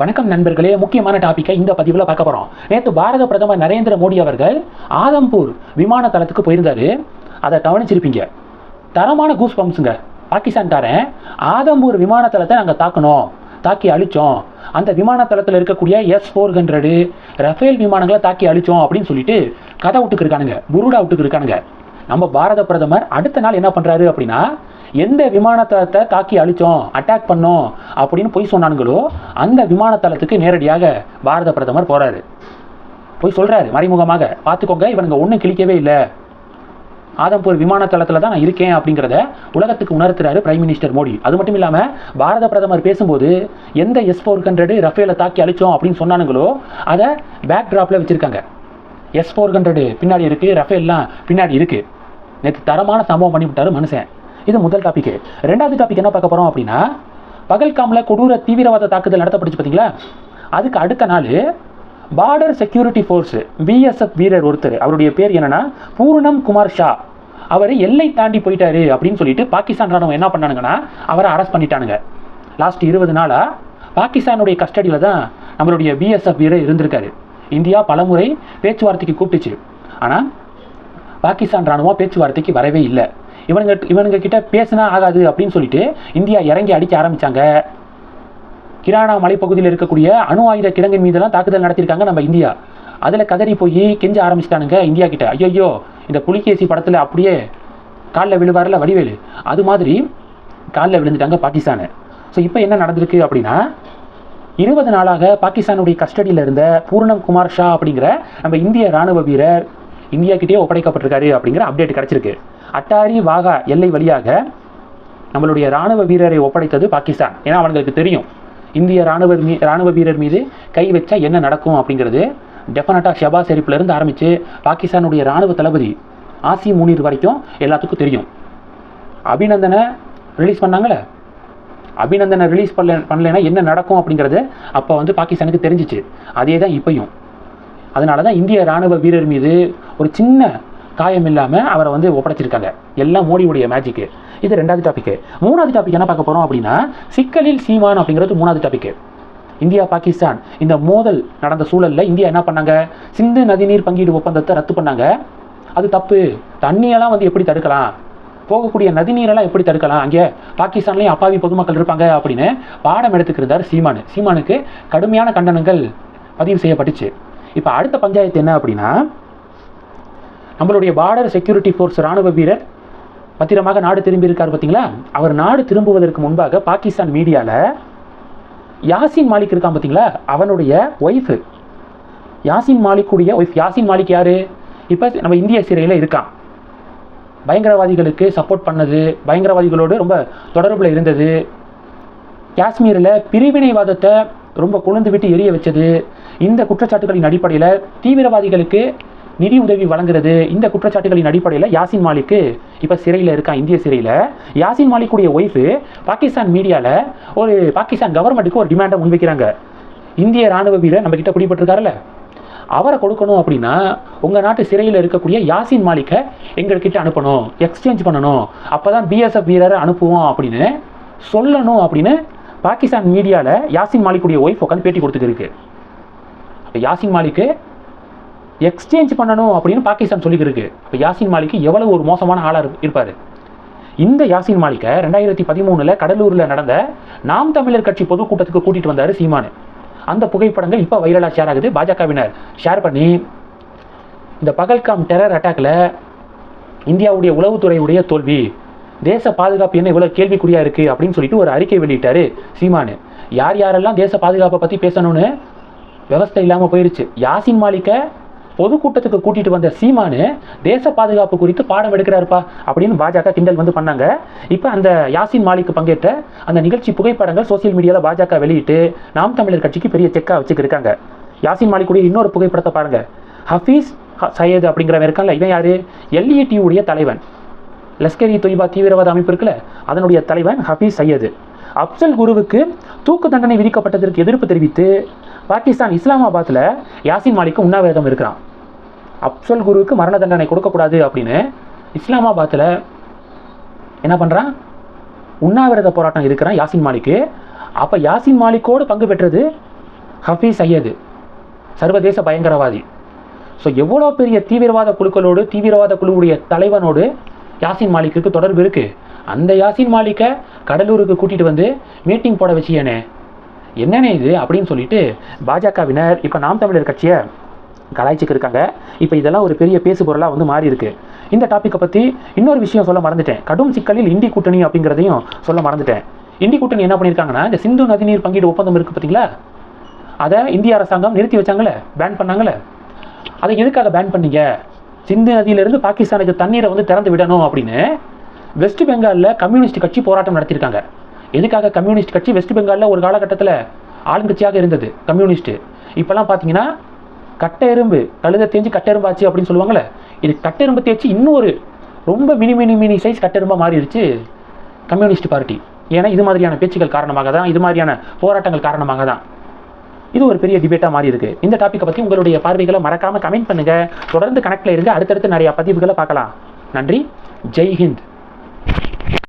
வணக்கம் நண்பர்களே. முக்கியமான டாப்பிக்கை இந்த பதிவில் பார்க்க போகிறோம் நேற்று பாரத பிரதமர் நரேந்திர மோடி அவர்கள் ஆதம்பூர் விமான தளத்துக்கு போயிருந்தாரு. அதை கவனிச்சிருப்பீங்க. தரமான கூஸ் பம்ப்ஸுங்க பாகிஸ்தான்காரன் ஆதம்பூர் விமான தளத்தை நாங்கள் தாக்கணும் தாக்கி அழிச்சோம். அந்த விமான தளத்தில் இருக்கக்கூடிய எஸ் ஃபோர் ஹண்ட்ரடு ரஃபேல் விமானங்களை தாக்கி அழித்தோம் அப்படின்னு சொல்லிட்டு கதை விட்டுக்கு இருக்கானுங்க. புருடா விட்டுக்கு இருக்கானுங்க. நம்ம பாரத பிரதமர் அடுத்த நாள் என்ன பண்ணுறாரு அப்படின்னா எந்த விமானத்தளத்தை தாக்கி அழிச்சோம் அட்டாக் பண்ணோம் அப்படின்னு பொய் சொன்னானுங்களோ அந்த விமானத்தளத்துக்கு நேரடியாக பாரத பிரதமர் போகிறாரு போய் சொல்கிறாரு மறைமுகமாக. பார்த்துக்கோங்க இவனுங்க ஒன்றும் கிழிக்கவே இல்லை. ஆதம்பூர் விமானத்தளத்தில் தான் நான் இருக்கேன் அப்படிங்கிறத உலகத்துக்கு உணர்த்துறாரு பிரைம் மினிஸ்டர் மோடி. அது மட்டும் இல்லாமல் பாரத பிரதமர் பேசும்போது எந்த எஸ் ஃபோர் ஹண்ட்ரடு ரஃபேலை தாக்கி அழிச்சோம் அப்படின்னு சொன்னானுங்களோ அதை பேக் ட்ராப்பில் வச்சுருக்காங்க. எஸ் ஃபோர் ஹண்ட்ரடு பின்னாடி இருக்குது ரஃபேல்லாம் பின்னாடி இருக்குது நேற்று தரமான சம்பவம் பண்ணிவிட்டாரு மனுஷன். இது முதல் டாபிக் ரெண்டாவது டாபிக் என்ன பார்க்க போகிறோம் அப்படின்னா பகல்காமில் கொடூர தீவிரவாத தாக்குதல் நடத்தப்பட்டுச்சு பார்த்தீங்களா அதுக்கு அடுத்த நாள் பார்டர் செக்யூரிட்டி ஃபோர்ஸ் பிஎஸ்எஃப் வீரர் ஒருத்தர் அவருடைய பேர் என்னன்னா பூர்ணம் குமார் ஷா. அவர் எல்லை தாண்டி போயிட்டாரு அப்படின்னு சொல்லிட்டு பாகிஸ்தான் ராணுவம் என்ன பண்ணானுங்கன்னா அவரை அரெஸ்ட் பண்ணிட்டானுங்க. லாஸ்ட் இருபது நாளாக பாகிஸ்தானுடைய கஸ்டடியில் தான் நம்மளுடைய பிஎஸ்எஃப் வீரர் இருந்திருக்காரு. இந்தியா பலமுறை பேச்சுவார்த்தைக்கு கூப்பிட்டுச்சு. ஆனால் பாகிஸ்தான் ராணுவம் பேச்சுவார்த்தைக்கு வரவே இல்லை. இவனுங்க இவனுங்க கிட்ட பேசினா ஆகாது அப்படின்னு சொல்லிட்டு இந்தியா இறங்கி அடிக்க ஆரம்பிச்சாங்க. கிரானா மலைப்பகுதியில் இருக்கக்கூடிய அணு ஆயுத கிடங்கின் மீதெல்லாம் தாக்குதல் நடத்தியிருக்காங்க நம்ம இந்தியா. அதில் கதறி போய் கெஞ்ச ஆரம்பிச்சிட்டானுங்க இந்தியா கிட்ட. ஐயோ இந்த புலிகேசி படத்தில் அப்படியே காலில் விழுவாரில் வடிவேலு? அது மாதிரி காலில் விழுந்துட்டாங்க பாகிஸ்தானு. ஸோ இப்போ என்ன நடந்திருக்கு அப்படின்னா இருபது நாளாக பாகிஸ்தானுடைய கஸ்டடியில் இருந்த பூர்ணம் குமார் ஷா அப்படிங்கிற நம்ம இந்திய ராணுவ வீரர் இந்தியா கிட்டே ஒப்படைக்கப்பட்டிருக்காரு அப்படிங்கிற அப்டேட் கிடச்சிருக்கு. அட்டாரி வாகா எல்லை வழியாக நம்மளுடைய ராணுவ வீரரை ஒப்படைத்தது பாகிஸ்தான். ஏன்னா அவங்களுக்கு தெரியும். இந்திய ராணுவ மீ ராணுவ வீரர் மீது கை வச்சா என்ன நடக்கும் அப்படிங்கிறது. டெஃபினட்டாக ஷபா ஷெரீஃப்லேருந்து ஆரம்பித்து பாகிஸ்தானுடைய ராணுவ தளபதி ஆசி முனீர் வரைக்கும் எல்லாத்துக்கும் தெரியும். அபிநந்தனை ரிலீஸ் பண்ணாங்களே? அபிநந்தனை ரிலீஸ் பண்ணல பண்ணலைன்னா என்ன நடக்கும் அப்படிங்கிறது அப்போ வந்து பாகிஸ்தானுக்கு தெரிஞ்சிச்சு. அதே தான் இப்பையும். அதனால தான் இந்திய ராணுவ வீரர் மீது ஒரு சின்ன காயம் இல்லாமல் அவரை வந்து ஒப்படைச்சிருக்காங்க. எல்லாம் மோடியுடைய மேஜிக்கு இது ரெண்டாவது டாபிக் மூணாவது டாபிக் என்ன பார்க்க போகிறோம் அப்படின்னா சிக்கலில் சீமான் அப்படிங்கிறது மூணாவது டாபிக் இந்தியா பாகிஸ்தான் இந்த மோதல் நடந்த சூழலில் இந்தியா என்ன பண்ணாங்க? சிந்து நதிநீர் பங்கீடு ஒப்பந்தத்தை ரத்து பண்ணாங்க. அது தப்பு. தண்ணியெல்லாம் வந்து எப்படி தடுக்கலாம்? போகக்கூடிய நதிநீரெல்லாம் எப்படி தடுக்கலாம்? அங்கே பாகிஸ்தான்லேயும் அப்பாவி பொதுமக்கள் இருப்பாங்க அப்படின்னு பாடம் எடுத்துக்கிருந்தார் சீமானு. சீமானுக்கு கடுமையான கண்டனங்கள் பதிவு செய்யப்பட்டுச்சு. இப்போ அடுத்த பஞ்சாயத்து என்ன அப்படின்னா நம்மளுடைய பார்டர் செக்யூரிட்டி ஃபோர்ஸ் ராணுவ வீரர் பத்திரமாக நாடு திரும்பியிருக்கார் பார்த்தீங்களா? அவர் நாடு திரும்புவதற்கு முன்பாக பாகிஸ்தான் மீடியாவில் யாசின் மாலிக் இருக்கான் பார்த்தீங்களா? அவனுடைய ஒய்ஃபு யாசின் மாலிக்குடைய ஒய்ஃப் யாசின் மாலிக் யார்? இப்போ நம்ம இந்திய சிறையில் இருக்கான். பயங்கரவாதிகளுக்கு சப்போர்ட் பண்ணது பயங்கரவாதிகளோடு ரொம்ப தொடர்பில் இருந்தது. காஷ்மீரில் பிரிவினைவாதத்தை ரொம்ப கொழுந்து விட்டு எரிய வச்சது. இந்த குற்றச்சாட்டுகளின் அடிப்படையில் தீவிரவாதிகளுக்கு நிதி உதவி வழங்குறது இந்த குற்றச்சாட்டுகளின் அடிப்படையில் யாசின் மாலிக்கு இப்போ சிறையில் இருக்கான் இந்திய சிறையில் யாசின் மாலிக்குடைய ஒய்ஃபு பாகிஸ்தான் மீடியாவில் ஒரு பாகிஸ்தான் கவர்மெண்ட்டுக்கு ஒரு டிமாண்டை முன்வைக்கிறாங்க. இந்திய ராணுவ வீரர் நம்ம கிட்ட பிடிபட்டிருக்காருல்ல அவரை கொடுக்கணும் அப்படின்னா உங்கள் நாட்டு சிறையில் இருக்கக்கூடிய யாசின் மாலிக்கை எங்கள்கிட்ட அனுப்பணும் எக்ஸ்சேஞ்ச் பண்ணணும். அப்போ தான் பிஎஸ்எஃப் வீரரை அனுப்புவோம் அப்படின்னு சொல்லணும் அப்படின்னு பாகிஸ்தான் மீடியாவில் யாசின் மாலிக்குடைய ஒய்ஃப் உட்காந்து பேட்டி கொடுத்துட்டு இருக்கு. யாசின் மாலிக்கு எக்ஸ்சேஞ்ச் பண்ணணும் அப்படின்னு பாகிஸ்தான் சொல்லிக்கிருக்கு. இப்போ யாசின் மாலிக்கு எவ்வளவு ஒரு மோசமான ஆளாக இருப்பார்? இந்த யாசின் மாலிக்கை ரெண்டாயிரத்தி பதிமூணில் கடலூரில் நடந்த நாம் தமிழர் கட்சி பொதுக்கூட்டத்துக்கு கூட்டிகிட்டு வந்தார் சீமானு. அந்த புகைப்படங்கள் இப்போ வைரலாக ஷேர் ஆகுது. பாஜகவினர் ஷேர் பண்ணி இந்த பகல்காம் டெரர் அட்டாக்ல இந்தியாவுடைய உளவுத்துறையுடைய தோல்வி தேச பாதுகாப்பு என்ன இவ்வளோ கேள்விக்குறியாக இருக்குது அப்படின்னு சொல்லிட்டு ஒரு அறிக்கை வெளியிட்டாரு சீமானு. யார் யாரெல்லாம் தேச பாதுகாப்பை பற்றி பேசணும்னு விவஸ்தை இல்லாமல் போயிருச்சு. யாசின் மாலிக்கை பொதுக்கூட்டத்துக்கு கூட்டிட்டு வந்த சீமானு தேச பாதுகாப்பு குறித்து பாடம் எடுக்கிறாருப்பா அப்படின்னு பாஜக கிண்டல் வந்து பண்ணாங்க. இப்போ அந்த யாசின் மாலிக் பங்கேற்ற அந்த நிகழ்ச்சி புகைப்படங்கள் சோசியல் மீடியாவில் பாஜக வெளியிட்டு நாம் தமிழர் கட்சிக்கு பெரிய செக்காக வச்சுக்கிருக்காங்க யாசின் மாலிக்குடைய இன்னொரு புகைப்படத்தை பாருங்க. ஹஃபீஸ் ஹ- சையது அப்படிங்கிறவன் இருக்கான்ல இவன் யாரு? எல்இடியுடைய உடைய தலைவன். லஷ்கர் இ தொய்பா தீவிரவாத அமைப்பு இருக்குல்ல அதனுடைய தலைவன் ஹஃபீஸ் சையது. அப்சல் குருவுக்கு தூக்கு தண்டனை விதிக்கப்பட்டதற்கு எதிர்ப்பு தெரிவித்து பாகிஸ்தான் இஸ்லாமாபாத்தில் யாசின் மாலிக்கு உண்ணாவிரதம் இருக்கிறான். அப்சல் குருவுக்கு மரண தண்டனை கொடுக்கக்கூடாது அப்படின்னு இஸ்லாமாபாத்தில் என்ன பண்ணுறான் உண்ணாவிரத போராட்டம் இருக்கிறான் யாசின் மாலிக்கு. அப்போ யாசின் மாலிக்கோடு பங்கு பெற்றது ஹஃபீஸ் சையது சர்வதேச பயங்கரவாதி. ஸோ எவ்வளோ பெரிய தீவிரவாத குழுக்களோடு தீவிரவாத குழுவுடைய தலைவனோடு யாசின் மாலிக்கு தொடர்பு இருக்கு? அந்த யாசின் மாலிக்கை கடலூருக்கு கூட்டிகிட்டு வந்து மீட்டிங் போட வச்சியனே. என்னண்ணே இது அப்படின்னு சொல்லிட்டு பாஜகவினர் இப்போ நாம் தமிழர் கட்சியை கலாய்ச்சிக்கு இருக்காங்க. இப்போ இதெல்லாம் ஒரு பெரிய பேசு பொருளாக வந்து மாறி இருக்கு. இந்த டாப்பிக்கை பற்றி இன்னொரு விஷயம் சொல்ல மறந்துட்டேன். கடும் சிக்கலில் இந்தி கூட்டணி அப்படிங்கிறதையும் சொல்ல மறந்துட்டேன். இந்தி கூட்டணி என்ன பண்ணியிருக்காங்கன்னா இந்த சிந்து நதிநீர் பங்கீடு ஒப்பந்தம் இருக்குது பார்த்தீங்களா அதை இந்திய அரசாங்கம் நிறுத்தி வச்சாங்களே? பேன் பண்ணாங்களே? அதை எதுக்காக பேன் பண்ணீங்க? சிந்து நதியிலிருந்து பாகிஸ்தானுக்கு தண்ணீரை வந்து திறந்து விடணும் அப்படின்னு வெஸ்ட் பெங்காலில் கம்யூனிஸ்ட் கட்சி போராட்டம் நடத்தியிருக்காங்க. எதுக்காக கம்யூனிஸ்ட் கட்சி வெஸ்ட் பெங்காலில் ஒரு காலகட்டத்தில் ஆளுங்கட்சியாக இருந்தது கம்யூனிஸ்ட்டு? இப்போல்லாம் பார்த்தீங்கன்னா கட்டை எறும்பு கழுதை தேஞ்சு கட்டை எறும்பாச்சு அப்படின்னு சொல்லுவாங்கள்ல இது கட்டை எறும்பு தேய்ச்சி இன்னொரு ரொம்ப மினி மினி மினி சைஸ் கட்டெரும்பாக மாறிடுச்சு கம்யூனிஸ்ட் பார்ட்டி. ஏன்னா இது மாதிரியான பேச்சுக்கள் காரணமாக தான் இது மாதிரியான போராட்டங்கள் காரணமாக தான். இது ஒரு பெரிய டிபேட்டாக மாறி இருக்கு இந்த டாப்பிக்கை பற்றி உங்களுடைய பார்வைகளை மறக்காமல் கமெண்ட் பண்ணுங்கள் தொடர்ந்து கனெக்டில் இருங்க. அடுத்தடுத்து நிறைய பதிவுகளை பார்க்கலாம். நன்றி. ஜெய் ஹிந்த்.